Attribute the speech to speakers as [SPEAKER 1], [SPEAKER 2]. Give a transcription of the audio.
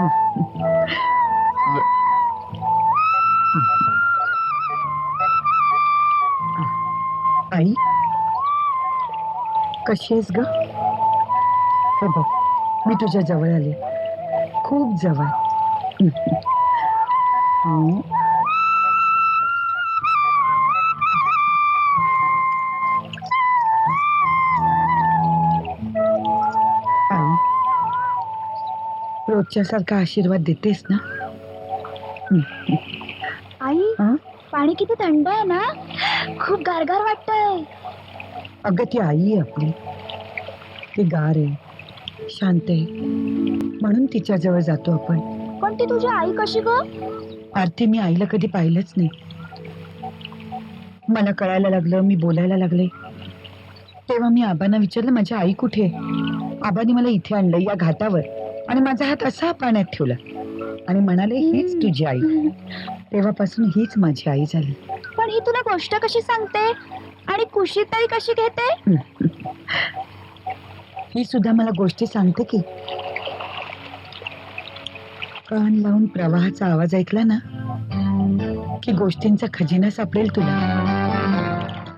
[SPEAKER 1] आई? कशी आहेस ग? हे बघ मी तुझ्या जवळ आले. खूप जवळ. रोजच्या सारखा आशीर्वाद देतेस ना?
[SPEAKER 2] आई
[SPEAKER 1] हं?
[SPEAKER 2] पाणी किती थंड आहे ना? खूप गारगार वाटतंय.
[SPEAKER 1] अगं ती आई आहे आपली. ती गार आहे शांत आहे. म्हणून तिच्या जवळ जातो आपण.
[SPEAKER 2] पण ती तुझी आई कशी ग?
[SPEAKER 1] आरती मी आईला कधी पाहिलंच नाही. मला कळायला लागलं मी बोलायला लागले. तेव्हा मी आबांना विचारलं माझी आई कुठे? आहे? आबांनी मला इथे आणलं या घाटावर. आणि माझा हात असा पाण्यात ठेवला. आणि म्हणाले हीच तुझी आई. तेव्हापासून हीच माझी आई झाली.
[SPEAKER 2] पण ही तुला गोष्ट कशी सांगते? आणि कुशीत तरी कशी घेते?
[SPEAKER 1] ही सुद्धा मला गोष्टी सांगते की कान लावून प्रवाहाचा आवाज ऐकला ना की गोष्टींचा खजिना सापडेल तुला.